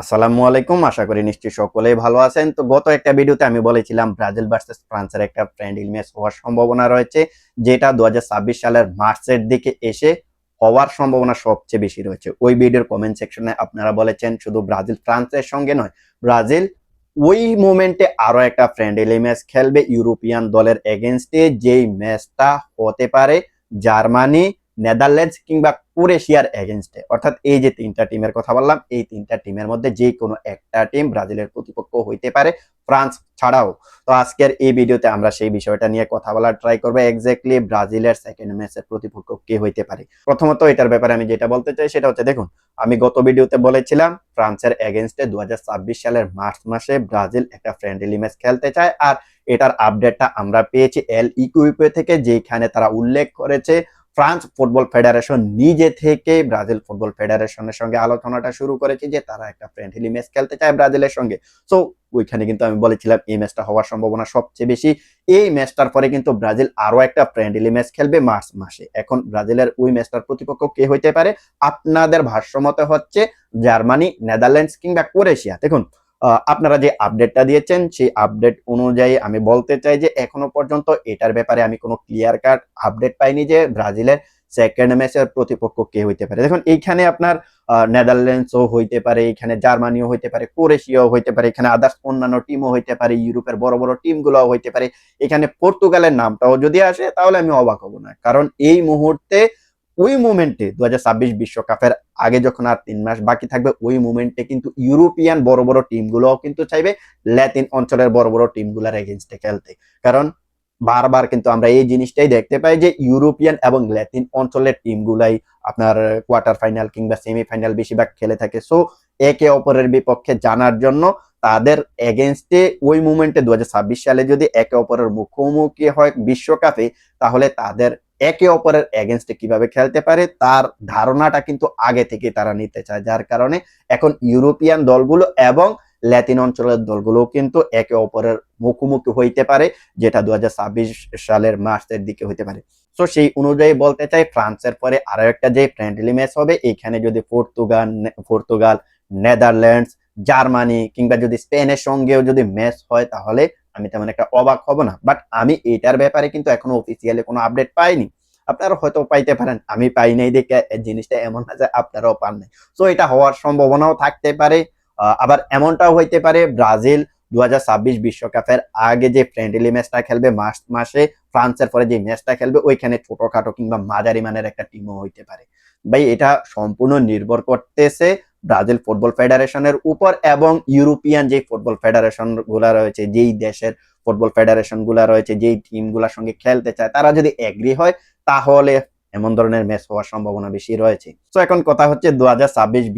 আসসালামু আলাইকুম, আশা করি নিশ্চয়ই সকলেই ভালো আছেন। তো গত একটা ভিডিওতে আমি বলেছিলাম, ব্রাজিল ভার্সেস ফ্রান্সের একটা ফ্রেন্ডলি ম্যাচ হওয়ার সম্ভাবনা রয়েছে, যেটা দু হাজার ছাব্বিশ সালের মার্চের দিকে এসে হওয়ার সম্ভাবনা সবচেয়ে বেশি রয়েছে। ওই ভিডিওর কমেন্ট সেকশনে আপনারা বলেছেন, শুধু ব্রাজিল ফ্রান্সের সঙ্গে নয়, ব্রাজিল ওই মোমেন্টে আরও একটা ফ্রেন্ডলি ম্যাচ খেলবে, ইউরোপিয়ান দলের এগেনস্টে যেই ম্যাচটা হতে পারে, জার্মানি নেদারল্যান্ডস কিংবা ক্রোয়েশিয়ার এগেনস্টে অর্থাৎ এই যে তিনটা টিমের কথা বললাম, এই তিনটা টিমের মধ্যে যে কোনো একটা টিম ব্রাজিলের প্রতিপক্ষ হইতে পারে, ফ্রান্স ছাড়াও। তো আজকের এই ভিডিওতে আমরা সেই বিষয়টা নিয়ে কথা বলার ট্রাই করব এক্স্যাক্টলি ব্রাজিলের সেকেন্ড ম্যাচের প্রতিপক্ষ কে হইতে পারে। প্রথমত এটার ব্যাপারে আমি যেটা বলতে চাই সেটা হচ্ছে, দেখুন, আমি গত ভিডিওতে বলেছিলাম, ফ্রান্সের এগেনস্টে দু হাজার ছাব্বিশ সালের মার্চ মাসে ব্রাজিল একটা ফ্রেন্ডলি ম্যাচ খেলতে চায় আর এটার আপডেটটা আমরা পেয়েছি এল ইকুইপে থেকে, যেখানে তারা উল্লেখ করেছে ফ্রান্স ফুটবল ফেডারেশন নিজে থেকে ব্রাজিল ফুটবল ফেডারেশনের সঙ্গে আলোচনাটা শুরু করেছে যে তারা একটা ফ্রেন্ডলি ম্যাচ খেলতে চায় ব্রাজিলের সঙ্গে। সো ওইখানে কিন্তু আমি বলেছিলাম এই ম্যাচটা হওয়ার সম্ভাবনা সবচেয়ে বেশি। এই ম্যাচটার পরে কিন্তু ব্রাজিল আরও একটা ফ্রেন্ডলি ম্যাচ খেলবে মার্চ মাসে। এখন ব্রাজিলের ওই ম্যাচটার প্রতিপক্ষ কে হইতে পারে? আপনাদের ভাষ্যমতে হচ্ছে জার্মানি, নেদারল্যান্ডস কিংবা ক্রোয়েশিয়া। দেখুন আপনারা যে আপডেটটা দিয়েছেন, সেই আপডেট অনুযায়ী আমি বলতে চাই যে এখনও পর্যন্ত এটার ব্যাপারে আমি কোনো ক্লিয়ার কাট আপডেট পাইনি যে ব্রাজিলের সেকেন্ড ম্যাচের প্রতিপক্ষ কে হইতে পারে। দেখুন, এইখানে আপনার নেদারল্যান্ডসও হইতে পারে, এখানে জার্মানিও হইতে পারে, ক্রোয়েশিয়াও হইতে পারে, এখানে আদার্স অন্যান্য টিমও হইতে পারে, ইউরোপের বড় বড় টিমগুলোও হইতে পারে। এখানে পর্তুগালের নামটাও যদি আসে, তাহলে আমি অবাক হব না। কারণ এই মুহূর্তে ওই মুমেন্টে দু বিশ্বকাপের আগে যখন আর তিন মাস বাকি থাকবে, ওই মুমেন্টে কিন্তু ইউরোপিয়ান বড় বড় টিমগুলোও কিন্তু চাইবে ল্যাতিন অঞ্চলের বড় বড় টিমগুলোর এগেনস্টে খেলতে। কারণ বারবার কিন্তু আমরা এই জিনিসটাই দেখতে পাই যে ইউরোপিয়ান এবং ল্যাতিন অঞ্চলের টিমগুলাই আপনার কোয়ার্টার ফাইনাল কিংবা সেমিফাইনাল বেশিরভাগ খেলে থাকে। সো, একে অপরের বিপক্ষে জানার জন্য তাদের এগেনস্টে ওই মুমেন্টে দু হাজার ছাব্বিশ সালে যদি একে অপরের মুখোমুখি হয় বিশ্বকাপে, তাহলে তাদের একে অপরের এগেনস্টে কীভাবে খেলতে পারে, তার ধারণাটা কিন্তু আগে থেকে তারা নিতে চায়। যার কারণে এখন ইউরোপিয়ান দলগুলো এবং ল্যাতিন অঞ্চলের দলগুলো কিন্তু একে অপরের মুখোমুখি হইতে পারে, যেটা দু হাজার ছাব্বিশ সালের মার্চের দিকে হইতে পারে। তো সেই অনুযায়ী বলতে চাই, ফ্রান্সের পরে আরও একটা যে ফ্রেন্ডলি ম্যাচ হবে এখানে যদি পর্তুগাল পর্তুগাল, নেদারল্যান্ডস, জার্মানি কিংবা যদি স্পেনের সঙ্গেও যদি ম্যাচ হয়, তাহলে আমি তেমন একটা অবাক হব না। বাট আমি এটার ব্যাপারে কিন্তু এখনও অফিসিয়ালি কোনো আপডেট পাইনি। আপনারা হয়তো পাইতে পারেন, আমি পাই নাই দেখে জিনিসটা এমন না যে আপনারাও পান নাই। তো এটা হওয়ার সম্ভাবনাও থাকতে পারে আবার এমনটাও হইতে পারে, ব্রাজিল দু হাজার বিশ্বকাপের আগে যে ফ্রেন্ডলি ম্যাচটা খেলবে মার্চ মাসে, ফ্রান্সের পরে যে ম্যাচটা খেলবে, ওইখানে ছোটখাটো কিংবা মাঝারি মানের একটা টিমও হইতে পারে। ভাই, এটা সম্পূর্ণ নির্ভর করতেছে ব্রাজিল ফুটবল ফেডারেশনের উপর এবং ইউরোপিয়ান যে ফুটবল ফেডারেশনগুলা রয়েছে, যেই দেশের ফুটবল ফেডারেশনগুলা রয়েছে, যেই টিমগুলার সঙ্গে খেলতে চায়, তারা যদি এগ্রি হয়, তাহলে এমন ধরনের ম্যাচ হওয়ার সম্ভাবনা বেশি রয়েছে। তো এখন কথা হচ্ছে দু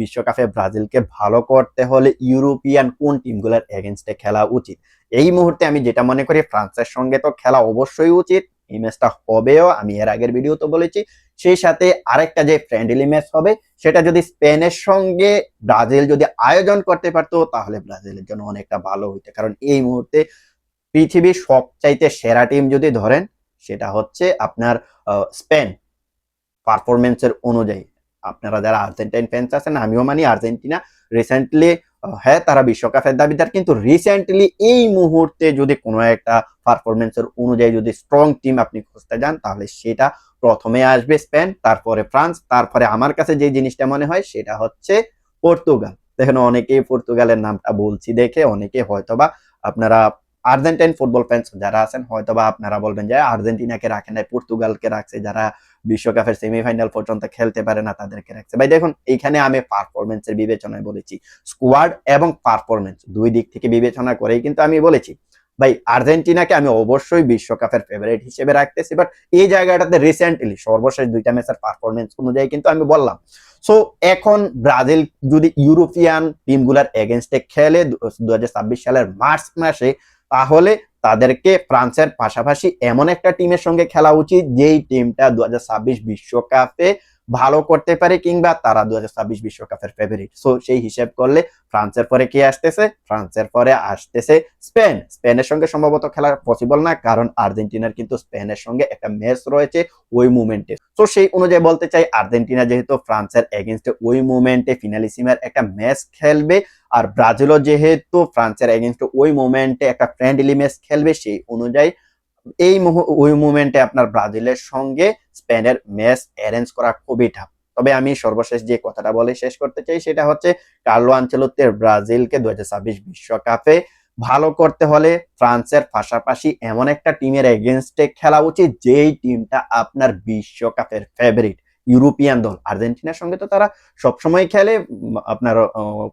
বিশ্বকাপে ব্রাজিলকে ভালো করতে হলে ইউরোপিয়ান কোন টিমগুলোর এগেনস্টে খেলা উচিত? এই মুহূর্তে আমি যেটা মনে করি, ফ্রান্সের সঙ্গে তো খেলা অবশ্যই উচিত। এই ম্যাচটা হবেও, আমি এর আগের ভিডিও তো বলেছি। সেই সাথে আরেকটা যে ফ্রেন্ডলি ম্যাচ হবে, সেটা যদি স্পেনের সঙ্গে ব্রাজিল যদি আয়োজন করতে পারতো, তাহলে ব্রাজিলের জন্য অনেকটা ভালো হইতো। কারণ এই মুহূর্তে পৃথিবীর সবচাইতে সেরা টিম যদি ধরেন, সেটা হচ্ছে আপনার স্পেন। পারফরমেন্সের অনুযায়ী। আপনারা যারা আর্জেন্টাইন ফ্যান্স আছেন, আমিও মানি আর্জেন্টিনা। রিসেন্টলি হ্যাঁ তারা বিশ্বকাপের দাবিদার। কিন্তু রিসেন্টলি এই মুহূর্তে যদি কোনো একটা পারফরমেন্সের অনুযায়ী যদি স্ট্রং টিম আপনি খুঁজতে যান, তাহলে সেটা প্রথমে আসবে স্পেন, তারপরে ফ্রান্স, তারপরে আমার কাছে যে জিনিসটা মনে হয় সেটা হচ্ছে পর্তুগাল। দেখেন অনেকেই পর্তুগালের নামটা বলছি দেখে, অনেকে হয়তোবা আপনারা আর্জেন্টাইন ফুটবল ফ্যান্স যারা আছেন, হয়তোবা আপনারা বলবেন যে আর্জেন্টিনাকে রাখেন নাই, পর্তুগালকে রাখছে, যারা বিশ্বকাপের সেমিফাইনাল পর্যন্ত খেলতে পারে না তাদেরকে রাখছে। ভাই, দেখুন, এইখানে আমি পারফরমেন্সের বিবেচনায় বলেছি। স্কোয়াড এবং পারফরমেন্স দুই দিক থেকে বিবেচনা করেই কিন্তু আমি বলেছি। ভাই, আর্জেন্টিনাকে আমি অবশ্যই বিশ্বকাপের ফেভারিট হিসেবে রাখতেছি বাট এই জায়গাটাতে রিসেন্টলি সর্বশেষ দুইটা ম্যাচের পারফরমেন্স অনুযায়ী কিন্তু আমি বললাম। সো এখন ব্রাজিল যদি ইউরোপিয়ান টিমগুলার এগেনস্টে খেলে দু হাজার ছাব্বিশ সালের মার্চ মাসে, তাহলে তাদেরকে ফ্রান্সের পাশাপাশি এমন একটা টিমের সঙ্গে খেলা উচিত যেই টিমটা দু বিশ্বকাপে ভালো করতে পারে কিংবা তারা দু বিশ্বকাপের ফেভারিট সো সেই হিসেব করলে ফ্রান্সের পরে কে আসতেছে? ফ্রান্সের পরে আসতেছে স্পেন। স্পেনের সঙ্গে সম্ভবত খেলা পসিবল না, কারণ আর্জেন্টিনার কিন্তু স্পেনের সঙ্গে একটা ম্যাচ রয়েছে ওই মুমেন্টে তো সেই অনুযায়ী বলতে চাই, আর্জেন্টিনা যেহেতু ফ্রান্সের এগেনস্টে ওই মুমেন্টে ফিনালিসিমের একটা ম্যাচ খেলবে, আর ব্রাজিলও যেহেতু ফ্রান্সের এগেনস্ট ওই মোমেন্টে একটা ফ্রেন্ডলি ম্যাচ খেলবে, সেই অনুযায়ী এই ওই মুভমেন্টে আপনার ব্রাজিলের সঙ্গে স্পেনের ম্যাচ অ্যারেঞ্জ করা খুবই টাফ তবে আমি সর্বশেষ যে কথাটা বলে শেষ করতে চাই, সেটা হচ্ছে কার্লো আঞ্চলত্বের ব্রাজিলকে দু বিশ্বকাপে ভালো করতে হলে ফ্রান্সের পাশাপাশি এমন একটা টিমের এগেনস্টে খেলা উচিত, যেই টিমটা আপনার বিশ্বকাপের ফেভারিট ইউরোপিয়ান দল। আর্জেন্টিনার সঙ্গে তো তারা সবসময় খেলে আপনার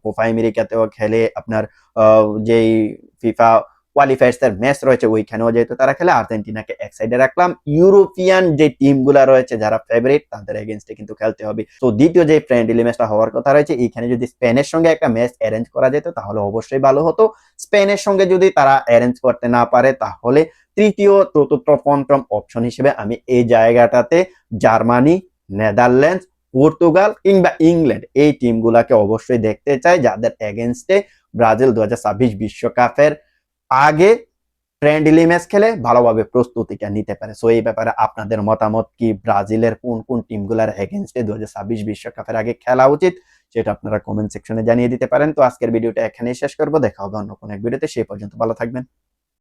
কোপা আমেরিকাতেও খেলে, আপনার যেই ফিফা কোয়ালিফায়ার্স এর ম্যাচ রয়েছে ওইখানেও যেহেতু তারা খেলে। আর্জেন্টিনাকে এক সাইডে রাখলাম। ইউরোপিয়ান যে টিমগুলো রয়েছে, যারা ফেভারিট তাদের এগেনস্টে কিন্তু খেলতে হবে। তো দ্বিতীয় যে ফ্রেন্ডলি ম্যাচটা হওয়ার কথা রয়েছে, এইখানে যদি স্পেনের সঙ্গে একটা ম্যাচ অ্যারেঞ্জ করা যেত, তাহলে অবশ্যই ভালো হতো। স্পেনের সঙ্গে যদি তারা অ্যারেঞ্জ করতে না পারে, তাহলে তৃতীয়, চতুর্থ, পঞ্চম অপশন হিসেবে আমি এই জায়গাটাতে জার্মানি, নেদারল্যান্ডস, পর্তুগাল কিংবা ইংল্যান্ড এই টিমগুলাকে অবশ্যই দেখতে চাই, যাদের এগেনস্টে ব্রাজিল দু বিশ্বকাপের আগে ফ্রেন্ডলি ম্যাচ খেলে ভালোভাবে প্রস্তুতিটা নিতে পারে। সো এই ব্যাপারে আপনাদের মতামত কি? ব্রাজিলের কোন কোন টিমগুলার এগেনস্টে দু বিশ্বকাপের আগে খেলা উচিত? সেটা আপনারা কমেন্ট সেকশনে জানিয়ে দিতে পারেন। তো, আজকের ভিডিওটা এখানেই শেষ করব। দেখা হবে অন্য কোনো এক ভিডিওতে সেই পর্যন্ত ভালো থাকবেন।